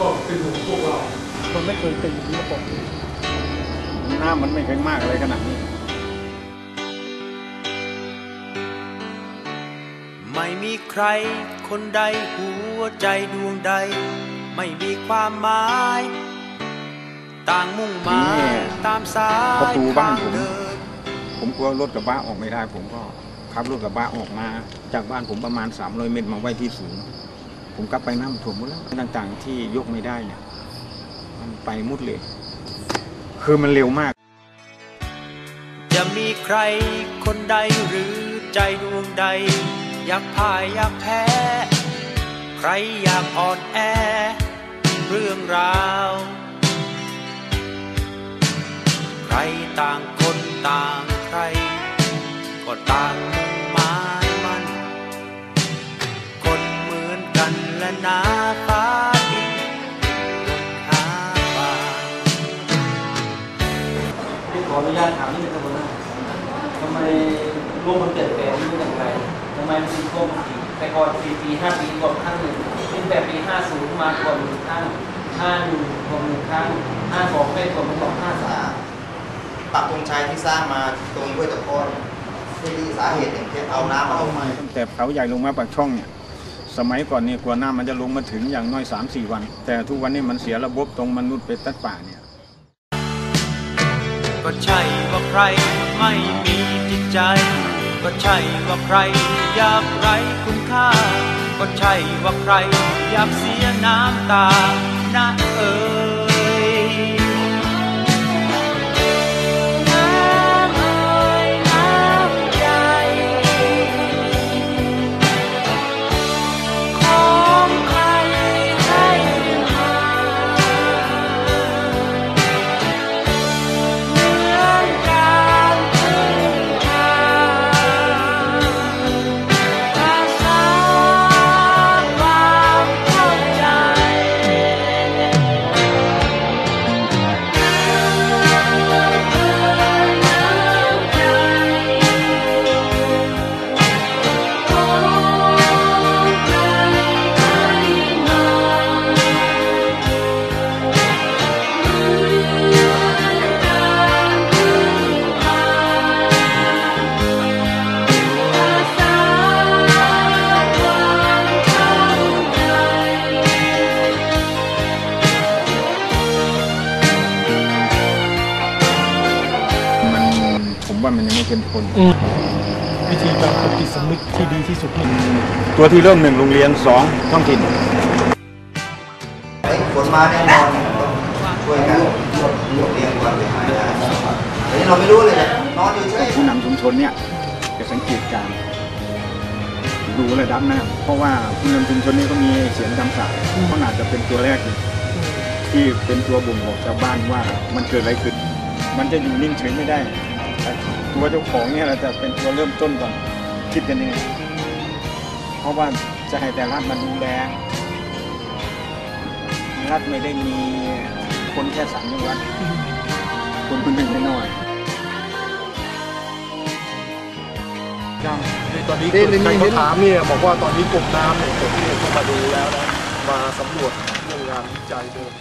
ก็เป็นห่วงพวกเรา มันไม่เคยเป็นอย่างนี้มาก่อนหน้ามันไม่เคยมากอะไรขนาดนี้ ไม่มีใครคนใดหัวใจดวงใด ไม่มีความหมาย ต่างมุ่งหมายตามสายประตูบ้านผมทงเดินผมกลัวรถกระบะออกไม่ได้ ผมก็ขับรถกระบะออกมา จากบ้านผมประมาณ 300 เมตรมาไว้ที่สูง ผมกลับไปน้ำท่วมหมดแล้วต่างๆ ที่ยกไม่ได้เนี่ยมันไปมุดเลย คือมันเร็วมาก จะมีใครคนใดหรือใจดวงใด อยากพ่ายอยากแพ้ ใครอยากอ่อนแอ เรื่องราว ใครต่างคนต่างใคร ก็ต่าง นและนาฟ้าดินหาป่าที่ขออนุญาตถามนิดนึงครับหัวหน้าทำไมโลกมันเปลี่ยนแปลงนี่อย่างไรทำไมมันถึงท่วมอีกแต่ก่อนปีปีห้าปีก่อนครั้งหนึ่งตั้งแต่ปีห้าศูนย์มาก่อนหนึ่งครั้งห้าหนึ่งก่อนหนึ่งครั้งห้าสองไม่ก่อนมันก่อนห้าสามปักธงชัยที่สร้างมาตรงห้วยตะโกนที่นี่สาเหตุอย่างเช่นเอาน้ำมาลงมาตั้งแต่เขาใหญ่ลงมาปากช่องเนี่ย สมัยก่อนเนี่ยกว่าน้ำมันจะลงมาถึงอย่างน้อย 3-4 วัน แต่ทุกวันนี้มันเสียระบบตรงมนุษย์เป็นตัดป่าเนี่ยก็ใช่ว่าใครไม่มีจิตใจ ก็ใช่ว่าใครอยากไรคุณค่า ก็ใช่ว่าใครอยากเสียน้ำตานะเออ ว่ามันยังไม่เข้มข้นวิธีการปฏิสำนึกที่ดีที่สุดนี่ตัวที่เริ่มหนึ่งโรงเรียนสองท้องถิ่นไอ้ฝนมาแน่นอนต้องช่วยกันเรียงความเสียหายได้แต่นี่เราไม่รู้เลยนะนอนอยู่เฉยผู้นำชุมชนเนี่ยจะสังเกตการณ์ดูระดับน้ำเพราะว่าผู้นำชุมชนนี่ก็มีเสียงคำสาปเขาอาจจะเป็นตัวแรกเลยที่เป็นตัวบ่งบอกชาวบ้านว่ามันเกิดอะไรขึ้น มันจะอยู่นิ่งเฉยไม่ได้แต่ตัวเจ้าของเนี่ยเราจะเป็นตัวเริ่มต้นก่อนคิดกันยังไงเพราะว่าจะให้แต่รัฐมาดูแลรัฐไม่ได้มีคนแค่สามจังหวัดคนคนหนึ่งไม่น้อยยังตอนนี้เกิดใครเขาถามเนี่ยบอกว่าตอนนี้กรมน้ำเนี่ยผมเนี่ยเข้ามาดูแล้วนะมาสำรวจเรื่องงานวิจัยเดิม